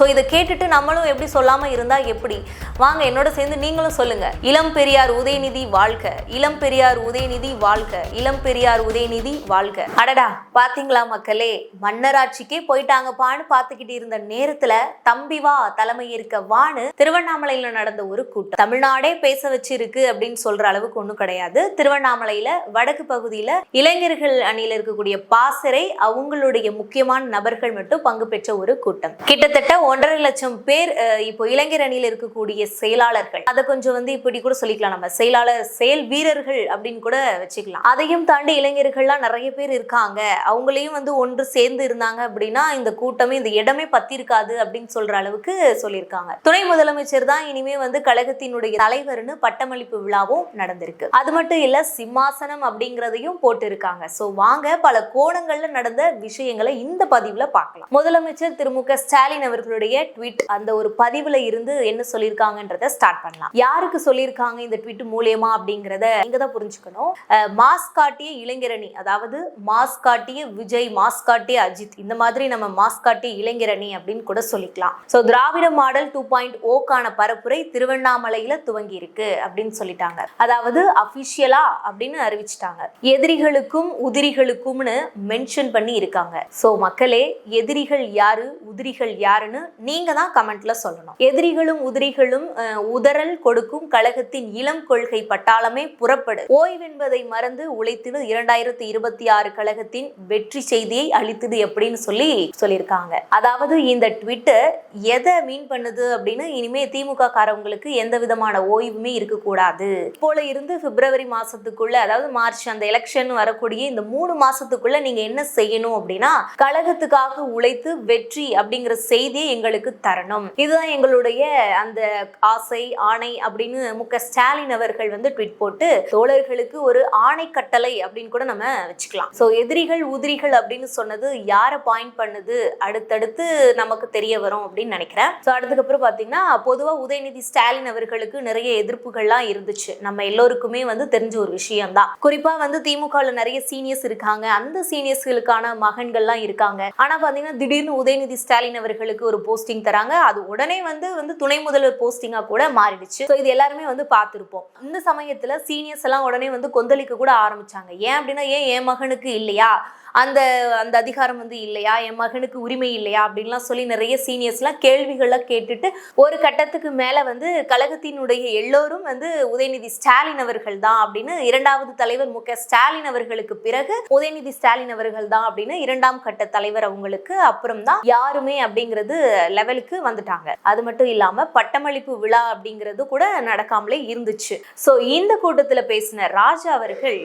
So இதை கேட்டுட்டு நம்மளும் எப்படி சொல்லாம இருந்தா எப்படி? வாங்க என்னோட சேர்ந்து நீங்களும் சொல்லுங்க. இளம் பெரியார் உதயநிதி வாழ்க. இளம் பெரியார் உதயநிதி வாழ்க. இளம் பெரியார் உதயநிதி வாழ்க. அடடா பாத்தீங்களா மக்களே? மன்னராட்சிக்கே போயிட்டாங்கப்பான்னு பார்த்துக்கிட்டு இருந்த நேரத்துல தம்பி வா தலைமை இருக்க வான்னு திருவண்ணாமலையில நடந்த ஒரு கூட்டம். தமிழ்நாடே பேச வச்சிருக்கு அப்படின்னு சொல்ற அளவுக்கு ஒன்றும் கிடையாது. திருவண்ணாமலையில வடக்கு பகுதியில இளைஞர்கள் அணியில இருக்கக்கூடிய பாசறை அவங்களுடைய முக்கியமான நபர்கள் மட்டும் பங்கு பெற்ற ஒரு கூட்டம். கிட்டத்தட்ட ஒன்றரை லட்சம் பேர் இப்போ இளைஞர் அணியில் இருக்கக்கூடிய செயலாளர்கள். அதை கொஞ்சம் வந்து இப்படி கூட சொல்லிக்கலாம். நம்ம செயலாளர் செயல் வீரர்கள் அப்படின்னு கூட வச்சுக்கலாம். அதையும் தாண்டி இளைஞர்கள்லாம் நிறைய பேர் இருக்காங்க. அவங்களையும் வந்து ஒன்று சேர்ந்து இருந்தாங்க அப்படின்னா இந்த கூட்டமே இந்த இடமே பத்திருக்காது அப்படின்னு சொல்ற அளவுக்கு சொல்லியிருக்காங்க. துணை முதலமைச்சர் தான் இனிமே வந்து கழகத்தினுடைய தலைவர்னு பட்டமளிப்பு விழாவும் நடந்திருக்கு. அது மட்டும் இல்ல சிம்மாசனம் அப்படிங்கிறதையும் போட்டிருக்காங்க. ஸோ சோ வாங்க பல கோணங்கள்ல நடந்த விஷயங்களை இந்த பதிவுல பார்க்கலாம். முதலமைச்சர் திரு மு க ஸ்டாலின் அவர்களுடைய ட்வீட் அந்த ஒரு பதிவுல இருந்து என்ன சொல்லியிருக்காங்கன்றத ஸ்டார்ட் பண்ணலாம். யாருக்கு சொல்லியிருக்காங்க இந்த ட்வீட் மூலியமா அப்படிங்கிறத நீங்க தான் புரிஞ்சுக்கணும். அஹ், மாஸ் காட்டிய இளைஞரணி அதாவது மாஸ் காட்டிய விஜய் மாஸ் காட்டிய அஜித் இந்த மாதிரி நம்ம மாஸ் காட்டிய இளைஞரணி அப்படின்னு கூட சொல்லிக்கலாம். So Dravida model two point ஓக்கான பரப்புரை திருவண்ணாமலையில துவங்கி இருக்கு அப்படின்னு சொல்லிட்டாங்க. அதாவது அபிஷியலா அப்படின்னு அறிவிச்சிட்டாங்க. எதிரிகளுக்கும் உதிரிகளுக்கும்னு மென்ஷன் பண்ணி இருக்காங்க. ஸோ மக்களே எதிரிகள் யாரு உதிரிகள் யாருன்னு நீங்க தான் கமெண்ட்ல சொல்லணும். எதிரிகளும் உதிரிகளும் உதறல் கொடுக்கும் கழகத்தின் இளம் கொள்கை பட்டாளமே புறப்படு. ஓய்வென்பதை மறந்து உழைத்திடு இரண்டாயிரத்தி இருபத்தி ஆறு கழகத்தின் வெற்றி செய்தியை அளித்தது எப்படின்னு சொல்லி சொல்லியிருக்காங்க. அதாவது இந்த ட்விட்டர் எதை மீன் பண்ணுது அப்படின்னு இனிமே திமுக காரவங்களுக்கு எந்த விதமான ஓய்வுமே இருக்கக்கூடாது. போல இருந்து பிப்ரவரி மாசத்துக்குள்ள அதாவது மார்ச் அந்த எலெக்ஷன் வரக்கூடிய இந்த மூணு மாசத்துக்குள்ள நீங்க என்ன செய்யணும் அப்படின்னா கழகத்துக்காக உழைத்து வெற்றி அப்படிங்கிற செய்தியை எங்களுக்கு தரணும். இதுதான் எங்களுடைய அந்த ஆசை ஆணை அப்படின்னு மு க ஸ்டாலின் அவர்கள் வந்து ட்வீட் போட்டு தோழர்களுக்கு ஒரு ஆணை கட்டளை அப்படின்னு கூட நம்ம வச்சுக்கலாம். சோ எதிரிகள் உதிரிகள் அப்படின்னு சொன்னது யாரை பாயிண்ட் பண்ணுது? அடுத்தடுத்து நமக்கு தெரிய வரும் அப்படின்னு நினைக்கிறேன். ஸோ அதுக்கப்புறம் பார்த்தீங்கன்னா பொதுவாக உதயநிதி ஸ்டாலின் அவர்களுக்கு நிறைய எதிர்ப்புகள்லாம் இருந்துச்சு. நம்ம எல்லோருக்குமே வந்து தெரிஞ்ச ஒரு விஷயம் தான் குறிப்பா வந்து திமுகவில் நிறைய சீனியர்ஸ் இருக்காங்க. அந்த சீனியர்ஸ்களுக்கான மகன்கள்லாம் இருக்காங்க. ஆனா பார்த்தீங்கன்னா திடீர்னு உதயநிதி ஸ்டாலின் அவர்களுக்கு ஒரு போஸ்டிங் தராங்க. அது உடனே வந்து வந்து துணை முதல்வர் போஸ்டிங்காக கூட மாறிடுச்சு. ஸோ இது எல்லாருமே வந்து பார்த்துருப்போம். இந்த சமயத்தில் சீனியர்ஸ் எல்லாம் உடனே வந்து கொந்தளிக்க கூட ஆரம்பிச்சாங்க. ஏன் அப்படின்னா ஏன் என் மகனுக்கு இல்லையா? அந்த அந்த அதிகாரம் வந்து இல்லையா? என் மகனுக்கு உரிமை இல்லையா? அப்படின்லாம் சொல்லி நிறைய சீனியர்ஸ்லாம் கேள்விகள்லாம் கேட்டுட்டு ஒரு கட்டத்துக்கு மேலே வந்து கழகத்தினுடைய எல்லோரும் வந்து உதயநிதி ஸ்டாலின் அவர்கள் தான் அப்படின்னு இரண்டாவது தலைவர் மு ஸ்டாலின் அவர்களுக்கு பிறகு உதயநிதி ஸ்டாலின் அவர்கள் தான் அப்படின்னு இரண்டாம் கட்ட தலைவர் அவங்களுக்கு அப்புறம் தான் யாருமே அப்படிங்கிறது லெவலுக்கு வந்துட்டாங்க. அது மட்டும் இல்லாம பட்டமளிப்பு விழா அப்படிங்கிறது கூட நடக்காமலே இருந்துச்சு. ஸோ இந்த கூட்டத்துல பேசின ராஜா அவர்கள்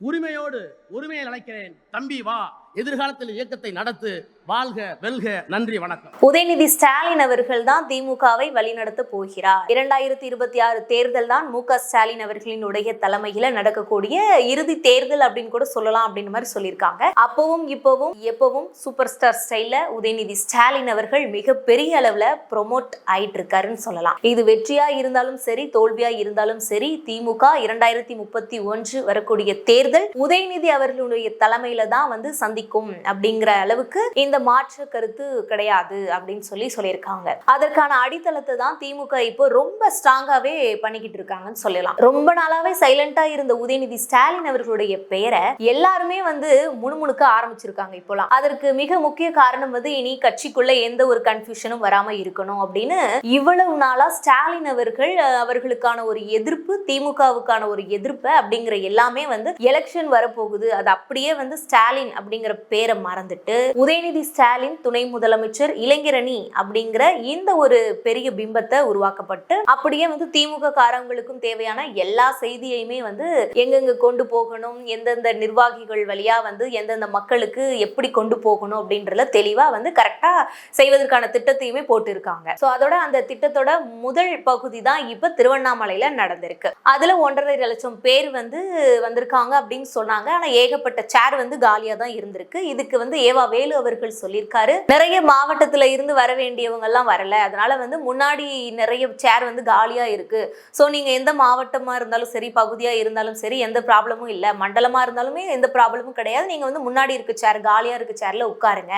உரிமையோடு உரிமையை அழைக்கிறேன். தம்பி வா. எதிர்காலத்தில் இயக்கத்தை நடத்து. வாழ்க வெல்க நன்றி வணக்கம். உதயநிதி ஸ்டாலின் அவர்கள் தான் திமுகவை வழிநடத்த போகிறார். இரண்டாயிரத்தி இருபத்தி ஆறு தேர்தல் தான் மு க ஸ்டாலின் அவர்களினுடைய தலைமையில நடக்கக்கூடிய இறுதி தேர்தல் அப்படின்னு கூட சொல்லலாம் அப்படின்னு மாதிரி சொல்லியிருக்காங்க. அப்பவும் இப்பவும் எப்பவும் சூப்பர் ஸ்டார் ஸ்டைல்ல உதயநிதி ஸ்டாலின் அவர்கள் மிக பெரிய அளவுல ப்ரொமோட் ஆயிட்டு இருக்காருன்னு சொல்லலாம். இது வெற்றியா இருந்தாலும் சரி தோல்வியா இருந்தாலும் சரி திமுக இரண்டாயிரத்தி முப்பத்தி ஒன்று வரக்கூடிய தேர்தல் உதயநிதி அவர்களுடைய தலைமையில தான் வந்து சந்திக்கும் அப்படிங்கிற அளவுக்கு இந்த மாற்று கருத்து கிடையாது அப்படின்னு சொல்லி சொல்லியிருக்காங்க. அதற்கான அடித்தளத்தை தான் திமுக இப்போ ரொம்ப ஸ்ட்ராங்காவே பண்ணிக்கிட்டு இருக்காங்கன்னு சொல்லலாம். ரொம்ப நாளாவே சைலண்டா இருந்த உதயநிதி ஸ்டாலின் அவர்களுடைய பெயரை எல்லாருமே வந்து முணுமுணுக்க ஆரம்பிச்சிருக்காங்க இப்போலாம். அதற்கு மிக முக்கிய காரணம் வந்து இனி கட்சிக்குள்ள எந்த ஒரு கன்ஃபியூஷனும் வராம இருக்கணும் அப்படின்னு இவ்வளவு நாளா ஸ்டாலின் அவர்கள் அவர்களுக்கான ஒரு எதிர்ப்பு திமுகவுக்கான ஒரு எதிர்ப்பு அப்படிங்கிற எல்லாமே வந்து எலெக்ஷன் வரப்போகுது. அது அப்படியே வந்து ஸ்டாலின் அப்படிங்கிற பேரை மறந்துட்டு உதயநிதி ஸ்டாலின் துணை முதலமைச்சர் இளைஞரணி அப்படிங்கிற இந்த ஒரு பெரிய பிம்பத்தை உருவாக்கப்பட்டு அப்படியே வந்து திமுக காரங்களுக்கும் தேவையான எல்லா செய்தியையுமே வந்து எங்கெங்க கொண்டு போகணும் எந்தெந்த நிர்வாகிகள் வழியா வந்து எந்தெந்த மக்களுக்கு எப்படி கொண்டு போகணும் அப்படின்றத தெளிவா வந்து கரெக்டா செய்வதற்கான திட்டத்தையுமே போட்டு இருக்காங்க ஸோ அதோட அந்த திட்டத்தோட முதல் பகுதி தான் இப்ப திருவண்ணாமலையில நடந்திருக்கு. அதுல ஒன்றரை லட்சம் பேர் வந்து வந்திருக்காங்க அப்படின்னு சொன்னாங்க. ஆனா ஏகப்பட்ட சேர் வந்து காலியா தான் இருந்திருக்கு. இதுக்கு வந்து ஏவா வேலு அவர்கள் அவர்கள் சொல்லியிருக்காரு. நிறைய மாவட்டத்துல இருந்து வர வேண்டியவங்க எல்லாம் வரல. அதனால வந்து முன்னாடி நிறைய சேர் வந்து காலியா இருக்கு. ஸோ நீங்க எந்த மாவட்டமா இருந்தாலும் சரி பகுதியா இருந்தாலும் சரி எந்த ப்ராப்ளமும் இல்லை. மண்டலமா இருந்தாலுமே எந்த ப்ராப்ளமும் கிடையாது. நீங்க வந்து முன்னாடி இருக்க சேர் காலியா இருக்க சேர்ல உட்காருங்க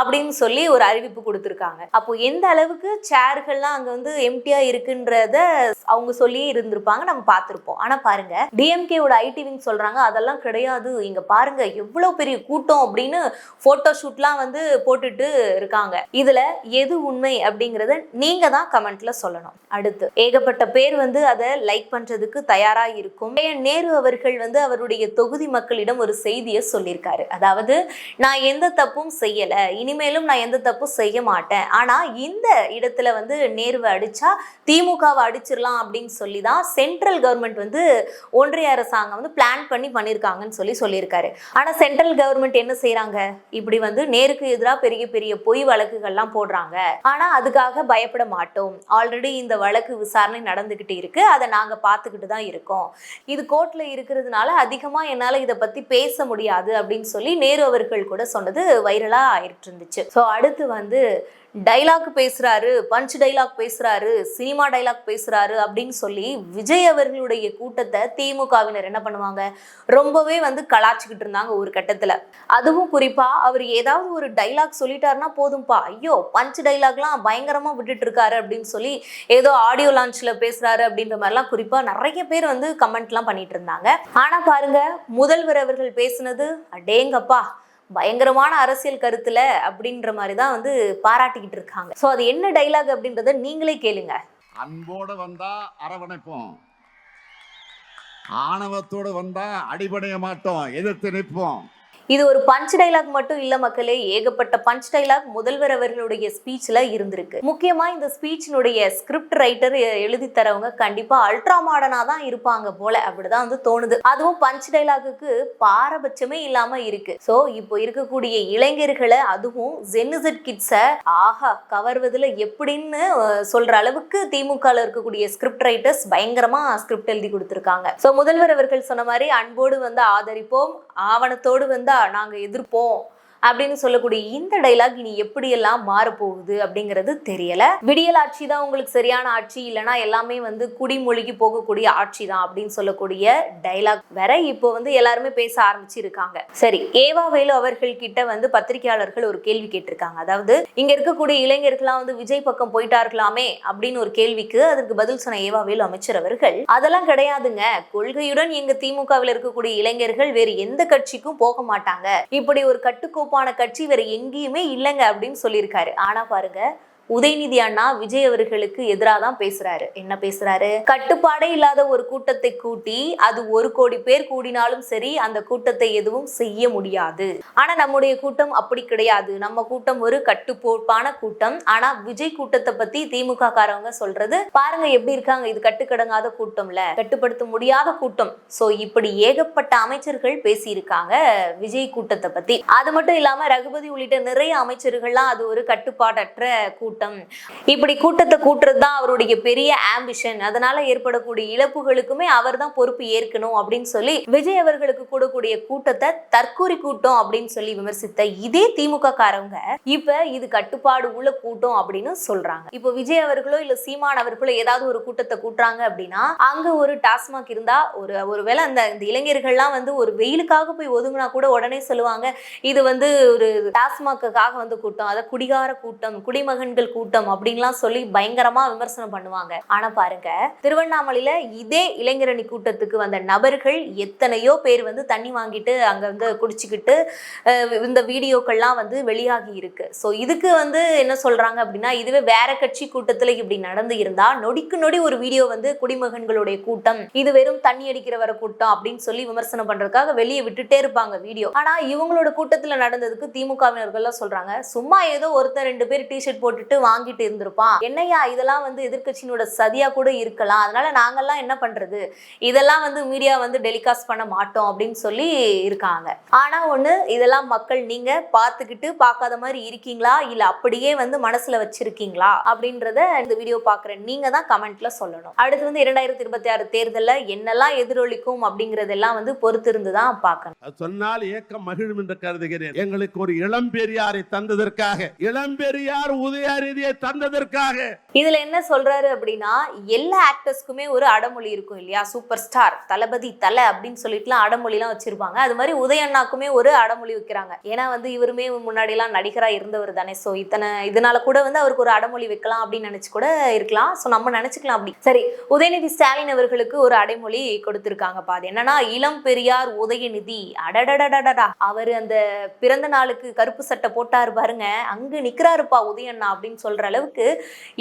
அப்படின்னு சொல்லி ஒரு அறிவிப்பு கொடுத்துருக்காங்க. அப்போ எந்த அளவுக்கு சேர்கள்லாம் அங்க வந்து எம்டியா இருக்குன்றத அவங்க சொல்லியே இருந்திருப்பாங்க. நம்ம பார்த்திருப்போம். ஆனா பாருங்க டிஎம்கேவோட ஐடி விங் சொல்றாங்க. அதெல்லாம் கிடையாது. இங்க பாருங்க எவ்வளவு பெரிய கூட்டம் அப்படின்னு போட்டோ ஷூட்லாம் வந்து போட்டுட்டு இருக்காங்க. இதுல எது உண்மை அப்படிங்கறத நீங்க தான் கமெண்ட்ல சொல்லணும். அடுத்து ஏகப்பட்ட பேர் வந்து அதை லைக் பண்றதுக்கு தயாரா இருக்கும். நேரு அவர்கள் வந்து அவருடைய தொகுதி மக்களிடம் ஒரு செய்தியை சொல்லியிருக்காரு. அதாவது நான் எந்த தப்பும் செய்யல இனிமேலும் நான் எந்த தப்பும் செய்ய மாட்டேன். ஆனா இந்த இடத்துல வந்து நேருவை அடிச்சா திமுகவை அடிச்சிடலாம் அப்படின்னு சொல்லி தான் சென்ட்ரல் கவர்மெண்ட் வந்து ஒன்றிய அரசாங்கம் வந்து பிளான் பண்ணி பண்ணியிருக்காங்கன்னு சொல்லி சொல்லியிருக்காரு. ஆனா சென்ட்ரல் கவர்மெண்ட் என்ன செய்யறாங்க இப்படி வந்து நேருக்கு எதிராக பெரிய பெரிய பொய் வழக்குகள்லாம் போடுறாங்க. ஆனா அதுக்காக பயப்பட மாட்டோம். ஆல்ரெடி இந்த வழக்கு விசாரணை நடந்துகிட்டு இருக்கு. அதை நாங்க பார்த்துக்கிட்டு தான் இருக்கோம். இது கோர்ட்ல இருக்கிறதுனால அதிகமா என்னால இதை பத்தி பேச முடியாது அப்படின்னு சொல்லி நேரு அவர்கள் கூட சொன்னது வைரலா ஆயிட்டு இருந்துச்சு ஸோ அடுத்து வந்து டைலாக் பேசுறாரு பஞ்ச் டைலாக் பேசுறாரு சினிமா டைலாக் பேசுறாரு அப்படின்னு சொல்லி விஜய் அவர்களுடைய கூட்டத்தை திமுகவினர் என்ன பண்ணுவாங்க? ரொம்பவே வந்து கலாச்சிக்கிட்டு இருந்தாங்க ஒரு கட்டத்துல. அதுவும் குறிப்பா அவர் ஏதாவது ஒரு டைலாக் சொல்லிட்டாருன்னா போதும்பா. ஐயோ பஞ்ச் டைலாக்லாம் பயங்கரமா விட்டுட்டு இருக்காரு அப்படின்னு சொல்லி ஏதோ ஆடியோ லான்ச்ல பேசுகிறாரு அப்படின்ற மாதிரிலாம் குறிப்பாக நிறைய பேர் வந்து கமெண்ட்லாம் பண்ணிட்டு இருந்தாங்க. ஆனா பாருங்க முதல்வர் அவர்கள் பேசுனது அடேங்கப்பா பயங்கரமான அரசியல் கருத்துல அப்படின்ற மாதிரி தான் வந்து பாராட்டிக்கிட்டு இருக்காங்க. ஸோ அது என்ன டைலாக் அப்படின்றத நீங்களே கேளுங்க. அன்போட வந்தா அரவணைப்போம். ஆணவத்தோட வந்தா அடிபடைய மாட்டோம். எதிர்த்து நிற்போம். இது ஒரு பஞ்ச் டைலாக் மட்டும் இல்ல மக்களே ஏகப்பட்ட பஞ்ச் டைலாக் முதல்வர் அவர்களுடைய ஸ்பீச்ல இருந்திருக்கு. முக்கியமா இந்த ஸ்பீச்சினுடைய ஸ்கிரிப்ட் ரைட்டர் எழுதி தரவங்க கண்டிப்பா அல்ட்ரா மாடர்னா தான் இருப்பாங்க போல. அப்படிதான் வந்து தோணுது. அதுவும் பஞ்ச் டைலாகுக்கு பாரபட்சமே இல்லாம இருக்கு. சோ இப்போ இருக்கக்கூடிய இளைஞர்களை அதுவும் ஜென்னிசெட் கிட்ஸை ஆஹா கவர்வதுல எப்படின்னு சொல்ற அளவுக்கு திமுக இருக்கக்கூடிய ஸ்கிரிப்ட் ரைட்டர்ஸ் பயங்கரமா ஸ்கிரிப்ட் எழுதி கொடுத்திருக்காங்க. சோ முதல்வர் அவர்கள் சொன்ன மாதிரி அன்போடு வந்து ஆதரிப்போம். ஆவணத்தோடு வந்தால் நாங்கள் எதிர்ப்போம். அப்படின்னு சொல்லக்கூடிய இந்த டைலாக் இனி எப்படியெல்லாம் மாறப்போகுது அப்படிங்கிறது தெரியல. விடியல் ஆட்சி தான் உங்களுக்கு சரியான ஆட்சி இல்லைன்னா எல்லாமே வந்து குடிமொழிக்கு போகக்கூடிய ஆட்சி தான் அப்படின்னு சொல்லக்கூடிய டைலாக் வேற இப்போ வந்து எல்லாருமே பேச ஆரம்பிச்சிருக்காங்க. சரி ஏவா வேலு அவர்கள் கிட்ட வந்து பத்திரிகையாளர்கள் ஒரு கேள்வி கேட்டிருக்காங்க. அதாவது இங்க இருக்கக்கூடிய இளைஞர்கள்லாம் வந்து விஜய் பக்கம் போயிட்டார்களாமே அப்படின்னு ஒரு கேள்விக்கு அதற்கு பதில் சொன்ன ஏவா வேலு அமைச்சர் அவர்கள் அதெல்லாம் கிடையாதுங்க. கொள்கையுடன் எங்க திமுகவில் இருக்கக்கூடிய இளைஞர்கள் வேறு எந்த கட்சிக்கும் போக மாட்டாங்க. இப்படி ஒரு கட்டுக்கோப்பு பொறுப்பான கட்சி வேற எங்கேயுமே இல்லைங்க அப்படின்னு சொல்லியிருக்காரு. ஆனா பாருங்க உதயநிதி அண்ணா விஜய் அவர்களுக்கு எதிராக தான் பேசுறாரு. என்ன பேசுறாரு? கட்டுப்பாடே இல்லாத ஒரு கூட்டத்தை கூட்டி அது ஒரு கோடி பேர் கூடினாலும் சரி அந்த கூட்டத்தை எதுவும் செய்ய முடியாது. ஆனா நம்முடைய கூட்டம் அப்படி கிடையாது. நம்ம கூட்டம் ஒரு கட்டுப்போப்பான கூட்டம். ஆனா விஜய் கூட்டத்தை பத்தி திமுக காரவங்க சொல்றது பாருங்க எப்படி இருக்காங்க. இது கட்டுக்கடங்காத கூட்டம்ல. கட்டுப்படுத்த முடியாத கூட்டம். சோ இப்படி ஏகப்பட்ட அமைச்சர்கள் பேசியிருக்காங்க விஜய் கூட்டத்தை பத்தி. அது மட்டும் இல்லாம ரகுபதி உள்ளிட்ட நிறைய அமைச்சர்கள்லாம் அது ஒரு கட்டுப்பாடற்ற கூட்டம். கூட்டம். இப்படி கூட்டத்தை கூட்டுறது தான் அவருடைய பெரிய ஆம்பிஷன் அதனால ஏற்படக்கூடிய இழப்புகளுக்குமே அவர் தான் பொறுப்பு ஏற்கணும் அப்படின்னு சொல்லி விஜய் அவர்களுக்கு கூடக்கூடிய கூட்டத்தை தற்கூரி கூட்டம் அப்படின்னு சொல்லி விமர்சித்த இதே திமுக காரவங்க இப்ப இது கட்டுப்பாடு உள்ள கூட்டம் அப்படின்னு சொல்றாங்க. இப்போ விஜய் அவர்களோ இல்ல சீமான் அவர்களோ ஏதாவது ஒரு கூட்டத்தை கூட்டுறாங்க அப்படின்னா அங்க ஒரு டாஸ்மாக் இருந்தா ஒரு ஒருவேளை அந்த இந்த இளைஞர்கள்லாம் வந்து ஒரு வெயிலுக்காக போய் ஒதுங்கினா கூட உடனே சொல்லுவாங்க இது வந்து ஒரு டாஸ்மாக்காக வந்து கூட்டம் அதை குடிகார கூட்டம் குடிமகன்கள் கூட்டம் அப்படின்லாம் சொல்லி பயங்கரமா விமர்சனம் பண்ணுவாங்க. ஆனா பாருங்க திருவண்ணாமலையில இதே இளைஞரணி கூட்டத்துக்கு வந்த நபர்கள் எத்தனையோ பேர் வந்து தண்ணி வாங்கிட்டு அங்க வந்து குடிச்சுக்கிட்டு இந்த வீடியோக்கள்லாம் வந்து வெளியாகி இருக்கு. ஸோ இதுக்கு வந்து என்ன சொல்றாங்க அப்படின்னா இதுவே வேற கட்சி கூட்டத்துல இப்படி நடந்து இருந்தா நொடிக்கு நொடி ஒரு வீடியோ வந்து குடிமகன்களுடைய கூட்டம் இது வெறும் தண்ணி அடிக்கிற வர கூட்டம் அப்படின்னு சொல்லி விமர்சனம் பண்றதுக்காக வெளியே விட்டுட்டே இருப்பாங்க வீடியோ. ஆனா இவங்களோட கூட்டத்துல நடந்ததுக்கு திமுகவினர்கள் சொல்றாங்க சும்மா ஏதோ ஒருத்தர் ரெண்டு பேர் டிஷர்ட் போட்டுட்டு விட்டு வாங்கிட்டு இருந்திருப்பான். என்னையா இதெல்லாம் வந்து எதிர்கட்சியினோட சதியா கூட இருக்கலாம். அதனால நாங்கெல்லாம் என்ன பண்றது? இதெல்லாம் வந்து மீடியா வந்து டெலிகாஸ்ட் பண்ண மாட்டோம் அப்படின்னு சொல்லி இருக்காங்க. ஆனா ஒண்ணு இதெல்லாம் மக்கள் நீங்க பார்த்துக்கிட்டு பார்க்காத மாதிரி இருக்கீங்களா? இல்ல அப்படியே வந்து மனசுல வச்சிருக்கீங்களா? அப்படின்றத இந்த வீடியோ பாக்குற நீங்க தான் கமெண்ட்ல சொல்லணும். அடுத்து வந்து இரண்டாயிரத்தி இருபத்தி ஆறு தேர்தலில் என்னெல்லாம் எதிரொலிக்கும் அப்படிங்கறதெல்லாம் வந்து பொறுத்திருந்து தான் பார்க்கணும் சொன்னால் ஏக்கம் மகிழும் என்று கருதுகிறேன். எங்களுக்கு ஒரு இளம்பெரியாரை தந்ததற்காக. இளம்பெரியார் பெரியார் உதயநிதியை தந்ததற்காக. இதுல என்ன சொல்றாரு அப்படின்னா எல்லா ஆக்டர்ஸ்க்குமே ஒரு அடமொழி இருக்கும் இல்லையா? சூப்பர் ஸ்டார் தளபதி தலை அப்படின்னு சொல்லிட்டுலாம் அடமொழிலாம் வச்சிருப்பாங்க. அது மாதிரி உதயண்ணாக்குமே ஒரு அடமொழி வைக்கிறாங்க. ஏன்னா வந்து இவருமே முன்னாடி எல்லாம் நடிகரா இருந்தவர் தானே. ஸோ இத்தனை இதனால கூட வந்து அவருக்கு ஒரு அடமொழி வைக்கலாம் அப்படின்னு நினைச்சு கூட இருக்கலாம். ஸோ நம்ம நினைச்சுக்கலாம் அப்படி. சரி உதயநிதி ஸ்டாலின் அவர்களுக்கு ஒரு அடைமொழி கொடுத்திருக்காங்கப்பா அது என்னன்னா இளம் பெரியார் உதயநிதி. அடடடடடா அவர் அந்த பிறந்த நாளுக்கு கருப்பு சட்டை போட்டாரு பாருங்க. அங்கு நிக்கிறாருப்பா உதயண்ணா அப்படின்னு சொல்ற அளவுக்கு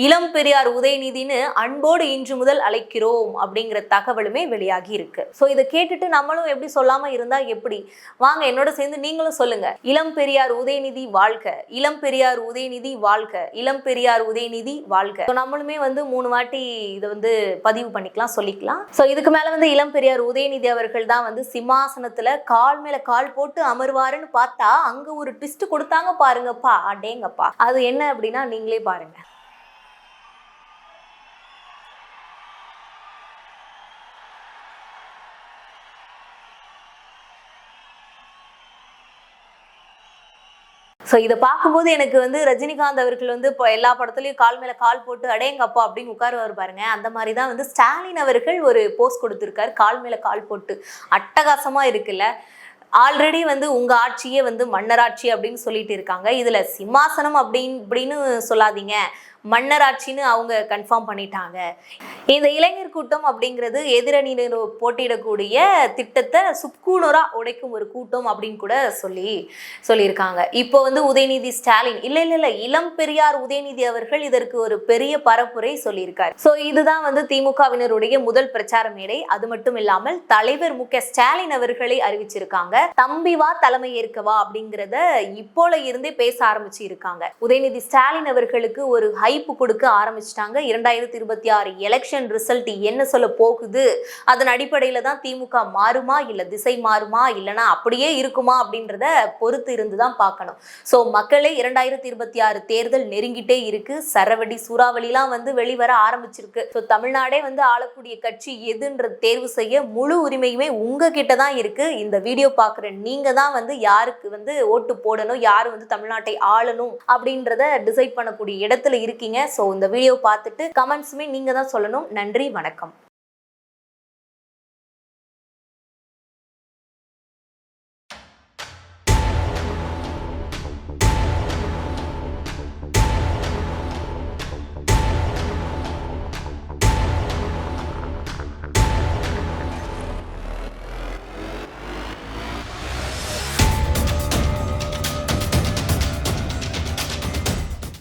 இளம் பெரியார் உதயநிதின்னு அன்போடு இன்று முதல் அழைக்கிறோம் அப்படிங்கிற தகவலுமே வெளியாகி இருக்கு. ஸோ இதை கேட்டுட்டு நம்மளும் எப்படி சொல்லாம இருந்தா எப்படி? வாங்க என்னோட சேர்ந்து நீங்களும் சொல்லுங்க. இளம் பெரியார் உதயநிதி வாழ்க. இளம் பெரியார் உதயநிதி வாழ்க. இளம் பெரியார் உதயநிதி வாழ்க. நம்மளுமே வந்து மூணு வாட்டி இதை வந்து பதிவு பண்ணிக்கலாம் சொல்லிக்கலாம். ஸோ இதுக்கு மேல வந்து இளம் பெரியார் உதயநிதி அவர்கள் தான் வந்து சிம்மாசனத்துல கால் மேல கால் போட்டு அமர்வாருன்னு பார்த்தா அங்க ஒரு ட்விஸ்ட் கொடுத்தாங்க பாருங்கப்பா. அடேங்கப்பா. அது என்ன அப்படின்னா நீங்க பாருங்க. ஸோ இதை பார்க்கும்போது எனக்கு வந்து ரஜினிகாந்த் அவர்கள் வந்து இப்போ எல்லா படத்துலையும் கால் மேலே கால் போட்டு அடேங்கப்பா அப்படின்னு உட்காருவார் பாருங்க. அந்த மாதிரி தான் வந்து ஸ்டாலின் அவர்கள் ஒரு போஸ்ட் கொடுத்துருக்காரு. கால் மேலே கால் போட்டு. அட்டகாசமாக இருக்குல்ல. ஆல்ரெடி வந்து உங்க ஆட்சியே வந்து மன்னராட்சி அப்படின்னு சொல்லிட்டு இருக்காங்க. இதுல சிம்மாசனம் அப்படின்னு இப்படின்னு சொல்லாதீங்க. மன்னராட்சின்னு அவங்க கன்ஃபார்ம் பண்ணிட்டாங்க. இந்த இளைஞர் கூட்டம் அப்படிங்கிறது எதிரணியினர் போட்டியிடக்கூடிய திட்டத்தை சுக்கூனரா உடைக்கும் ஒரு கூட்டம் அப்படின்னு கூட சொல்லி சொல்லியிருக்காங்க. இப்போ வந்து உதயநிதி ஸ்டாலின் இல்லை இல்லை இல்லை இளம் பெரியார் உதயநிதி அவர்கள் இதற்கு ஒரு பெரிய பரப்புரை சொல்லியிருக்காரு. ஸோ இதுதான் வந்து திமுகவினருடைய முதல் பிரச்சார மேடை. அது மட்டும் இல்லாமல் தலைவர் மு ஸ்டாலின் அவர்களை அறிவிச்சிருக்காங்க. தம்பி வா தலைமை ஏற்கவா அப்படிங்கிறத இப்போல இருந்தே பேச ஆரம்பிச்சு இருக்காங்க உதயநிதி ஸ்டாலின் அவர்களுக்கு ஒரு ஹை வாய்ப்பு கொடுக்க ஆரம்பிச்சிட்டாங்க. இரண்டாயிரத்தி இருபத்தி ஆறு எலெக்ஷன் ரிசல்ட் என்ன சொல்ல போகுது? அதன் அடிப்படையில் தான் திமுக மாறுமா? இல்லை திசை மாறுமா? இல்லைனா அப்படியே இருக்குமா? அப்படின்றத பொறுத்து இருந்து தான் பார்க்கணும். ஸோ மக்களே இரண்டாயிரத்தி இருபத்தி ஆறு தேர்தல் நெருங்கிட்டே இருக்கு. சரவடி சூறாவளிலாம் வந்து வெளிவர ஆரம்பிச்சிருக்கு. ஸோ தமிழ்நாடே வந்து ஆளக்கூடிய கட்சி எதுன்றது தேர்வு செய்ய முழு உரிமையுமே உங்ககிட்ட தான் இருக்கு. இந்த வீடியோ பார்க்குற நீங்க தான் வந்து யாருக்கு வந்து ஓட்டு போடணும்? யார் வந்து தமிழ்நாட்டை ஆளணும்? அப்படின்றத டிசைட் பண்ணக்கூடிய இடத்துல இருக்கு இருக்கீங்க. ஸோ இந்த வீடியோ பார்த்துட்டு கமெண்ட்ஸுமே நீங்க தான் சொல்லணும். நன்றி வணக்கம்.